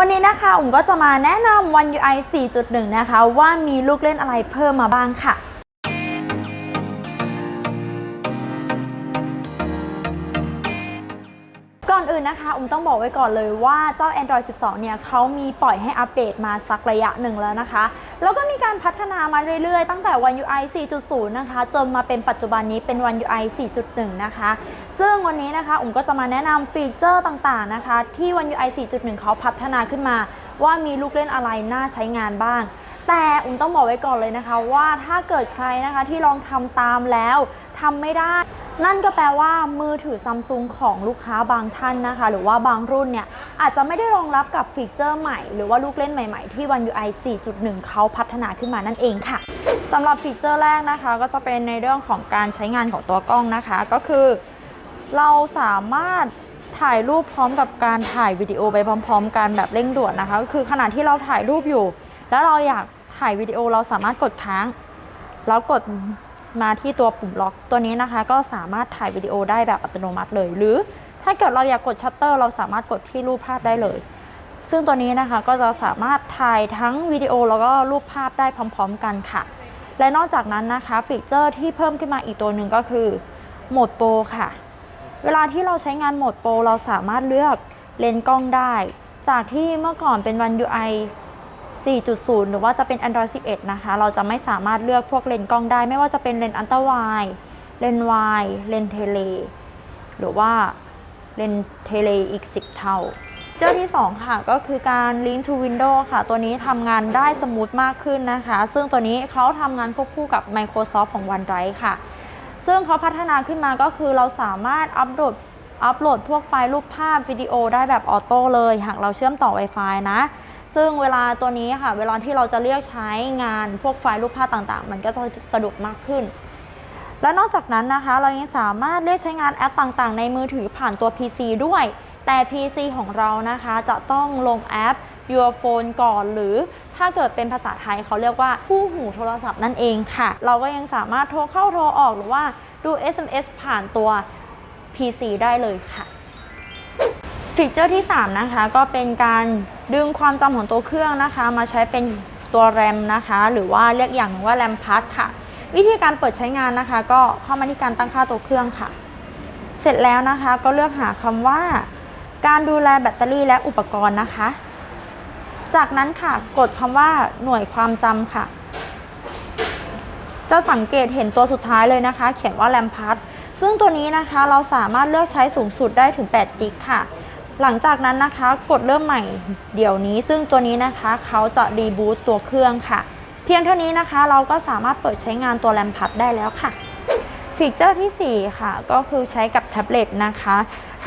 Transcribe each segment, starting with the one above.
วันนี้นะคะอุ๋มก็จะมาแนะนำ One UI 4.1 นะคะ ว่ามีลูกเล่นอะไรเพิ่มมาบ้างค่ะ อนอื่นนะคะอุ๋มต้องบอกไว้ก่อนเลยว่าเจ้า Android 12 เนี่ยเขามีปล่อยให้อัปเดตมาสักระยะหนึ่งแล้วนะคะ แล้วก็มีการพัฒนามาเรื่อยๆ ตั้งแต่ One UI 4.0 นะคะ จนมาเป็นปัจจุบันนี้เป็น One UI 4.1 นะคะ ซึ่งวันนี้นะคะอุ๋มก็จะมาแนะนำฟีเจอร์ต่างๆนะคะ ที่ One UI 4.1 เขาพัฒนาขึ้นมา ว่ามีลูกเล่นอะไรน่าใช้งานบ้างแต่อุ๋มต้องบอกไว้ก่อนเลยนะคะว่าถ้าเกิดใครนะคะที่ลองทำตามแล้วทำไม่ได้ นั่นก็แปลว่ามือถือซัมซุงของลูกค้าบางท่านนะคะ หรือว่าบางรุ่นเนี่ย อาจจะไม่ได้รองรับกับฟีเจอร์ใหม่ หรือว่าลูกเล่นใหม่ๆ ที่ One UI 4.1 เขาพัฒนาขึ้นมานั่นเองค่ะสำหรับฟีเจอร์แรกนะคะ ก็จะเป็นในเรื่องของการใช้งานของตัวกล้องนะคะ ก็คือ เราสามารถถ่ายรูปพร้อมกับการถ่ายวิดีโอไปพร้อม ๆ กันแบบเร่งด่วนนะคะ ก็คือขณะที่เราถ่ายรูปอยู่ แล้วเราอยากถ่ายวิดีโอเราสามารถกดค้าง แล้วกด มาที่ตัวปุ่มล็อกตัวนี้นะคะ ก็สามารถถ่ายวิดีโอได้แบบอัตโนมัติเลย หรือถ้าเกิดเราอยากกดชัตเตอร์เราสามารถกดที่รูปภาพได้เลย ซึ่งตัวนี้นะคะก็จะสามารถถ่ายทั้งวิดีโอแล้วก็รูปภาพได้พร้อม ๆ กันค่ะ และนอกจากนั้นนะคะฟีเจอร์ที่เพิ่มขึ้นมาอีกตัวหนึ่งก็คือโหมดโปรค่ะ เวลาที่เราใช้งานโหมดโปรเราสามารถเลือกเลนส์กล้องได้ จากที่เมื่อก่อนเป็น One UI 4.0 หรือว่าจะเป็น Android 11 นะคะ เราจะไม่สามารถเลือกพวกเลนส์กล้องได้ ไม่ว่าจะเป็นเลนส์อัลตราไวด์เลนส์วายเลนส์เทเลหรือว่าเลนส์เทเลอีก 10 เท่าเจ้าที่ 2 ค่ะ ก็คือการ Link to Windows ค่ะ ตัวนี้ทำงานได้สมูทมากขึ้นนะคะ ซึ่งตัวนี้เขาทำงานควบคู่กับ Microsoft ของ OneDrive ค่ะ ซึ่งเขาพัฒนาขึ้นมาก็คือเราสามารถอัปโหลดอัปโหลดพวกไฟล์รูปภาพวิดีโอได้แบบออโต้เลย หากเราเชื่อมต่อ Wi-Fi นะ ซึ่งเวลาตัวนี้ค่ะ เวลาที่เราจะเรียกใช้งานพวกไฟล์รูปภาพต่างๆ มันก็จะสะดวกมากขึ้น และนอกจากนั้นนะคะ เรายังสามารถเรียกใช้งานแอปต่างๆ ในมือถือผ่านตัว PC ด้วย แต่ PC ของเรานะคะจะต้องลงแอป Your Phone ก่อนหรือถ้าเกิดเป็นภาษาไทยเขาเรียกว่าคู่หูโทรศัพท์นั่นเองค่ะ เราก็ยังสามารถโทรเข้าโทรออกหรือว่าดู SMS ผ่านตัว PC ได้เลยค่ะ ฟีเจอร์ที่ 3 นะคะ ก็เป็นการดึงความจำของตัวเครื่องนะคะ มาใช้เป็นตัวแรมนะคะ หรือว่าเรียกอย่างหนึ่งว่าแรมพัดค่ะ วิธีการเปิดใช้งานนะคะ ก็เข้ามาที่การตั้งค่าตัวเครื่องค่ะ เสร็จแล้วนะคะก็เลือกหาคำว่า การดูแลแบตเตอรี่และอุปกรณ์นะคะ จากนั้นค่ะกดคำว่าหน่วยความจำค่ะ จะสังเกตเห็นตัวสุดท้ายเลยนะคะ เขียนว่าแรมพัดซึ่งตัวนี้นะคะเราสามารถเลือกใช้สูงสุดได้ถึง8จิกค่ะ หลังจากนั้นนะคะกดเริ่มใหม่เดี๋ยวนี้ ซึ่งตัวนี้นะคะเขาจะรีบูตตัวเครื่องค่ะ เพียงเท่านี้นะคะ เราก็สามารถเปิดใช้งานตัวแรมพัดได้แล้วค่ะ ฟีเจอร์ที่ 4 ค่ะ ก็คือใช้กับแท็บเล็ตนะคะ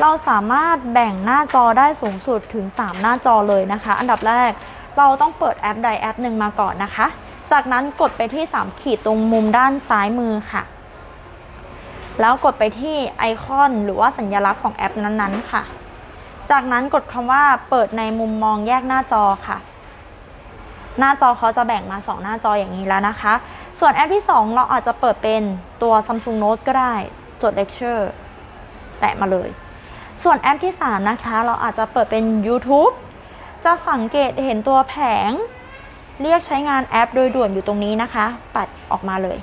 เราสามารถแบ่งหน้าจอได้สูงสุดถึง 3 หน้าจอเลยนะคะ อันดับแรกเราต้องเปิดแอปใดแอปหนึ่งมาก่อนนะคะ จากนั้นกดไปที่ 3 ขีดตรงมุมด้านซ้ายมือค่ะแล้วกดไปที่ไอคอนหรือว่าสัญลักษณ์ของแอปนั้นๆ ค่ะ จากนั้นกดคำว่าเปิดในมุมมองแยกหน้าจอค่ะ หน้าจอเขาจะแบ่งมา 2 หน้าจออย่างนี้แล้วนะคะ ส่วนแอปที่ 2 เราอาจจะเปิดเป็นตัว Samsung Note ก็ได้จด Lecture แตะมาเลย ส่วนแอปที่ 3 นะคะ เราอาจจะเปิดเป็น YouTube จะสังเกตเห็นตัวแผง เรียกใช้งานแอปโดยด่วนอยู่ตรงนี้นะคะ ปัดออกมาเลย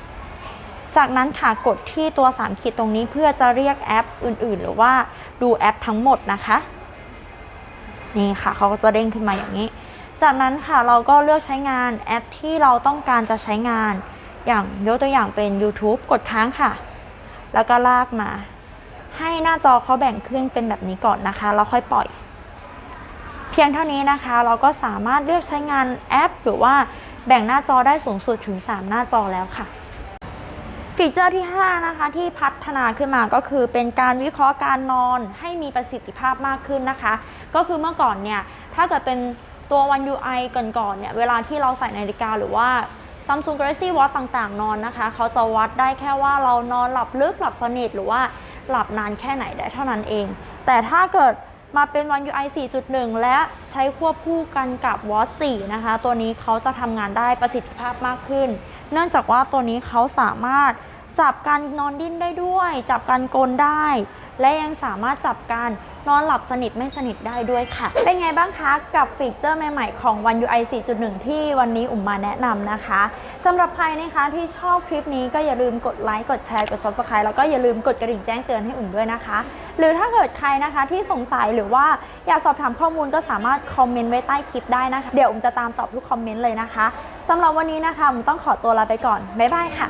จากนั้นค่ะกดที่ตัว 3 ขีดตรงนี้เพื่อจะเรียกแอปอื่น ๆ หรือว่าดูแอปทั้งหมดนะคะ นี่ค่ะเขาก็จะเด้งขึ้นมาอย่างนี้ จากนั้นค่ะเราก็เลือกใช้งานแอปที่เราต้องการจะใช้งาน อย่างยกตัวอย่างเป็น YouTube กดค้างค่ะ แล้วก็ลากมา ให้หน้าจอเขาแบ่งขึ้นเป็นแบบนี้ก่อนนะคะแล้วค่อยปล่อย เพียงเท่านี้นะคะ เราก็สามารถเลือกใช้งานแอป หรือว่าแบ่งหน้าจอได้สูงสุดถึง 3 หน้าจอแล้วค่ะ ฟีเจอร์ที่ 5 นะคะ ที่พัฒนาขึ้นมาก็คือเป็นการวิเคราะห์การนอนให้มีประสิทธิภาพมากขึ้นนะคะ ก็คือเมื่อก่อนเนี่ย ถ้าเกิดเป็นตัว One UI ก่อนๆเนี่ย เวลาที่เราใส่นาฬิกาหรือว่า Samsung Galaxy Watch ต่างๆ นอนนะคะ เขาจะวัดได้แค่ว่าเรานอนหลับลึกหลับสนิทหรือว่าหลับนานแค่ไหนได้เท่านั้นเอง แต่ถ้าเกิดมาเป็น One UI 4.1 และใช้ควบคู่กันกับ Watch 4 นะคะ ตัวนี้เขาจะทำงานได้ประสิทธิภาพมากขึ้น เนื่องจากว่าตัวนี้เขาสามารถ จับการนอนดิ้นได้ด้วย จับการกลนได้ และยังสามารถจับการนอนหลับสนิทไม่สนิทได้ด้วยค่ะ เป็นไงบ้างคะ กับฟีเจอร์ใหม่ๆของ One UI 4.1 ที่วันนี้อุ่มมาแนะนำนะคะสำหรับใครนะคะที่ชอบคลิปนี้ก็อย่าลืมกดไลค์กดแชร์กด Subscribe แล้วก็อย่าลืมกดกระดิ่งแจ้งเตือนให้อุ่มด้วยนะคะ หรือถ้าเกิดใครนะคะที่สงสัยหรือว่าอยากสอบถามข้อมูลก็สามารถคอมเมนต์ไว้ใต้คลิปได้นะคะเดี๋ยวอุ่มจะตามตอบทุกคอมเมนต์เลยนะคะสำหรับวันนี้นะคะอุ่มต้องขอตัวลาไปก่อนบ๊ายบายค่ะ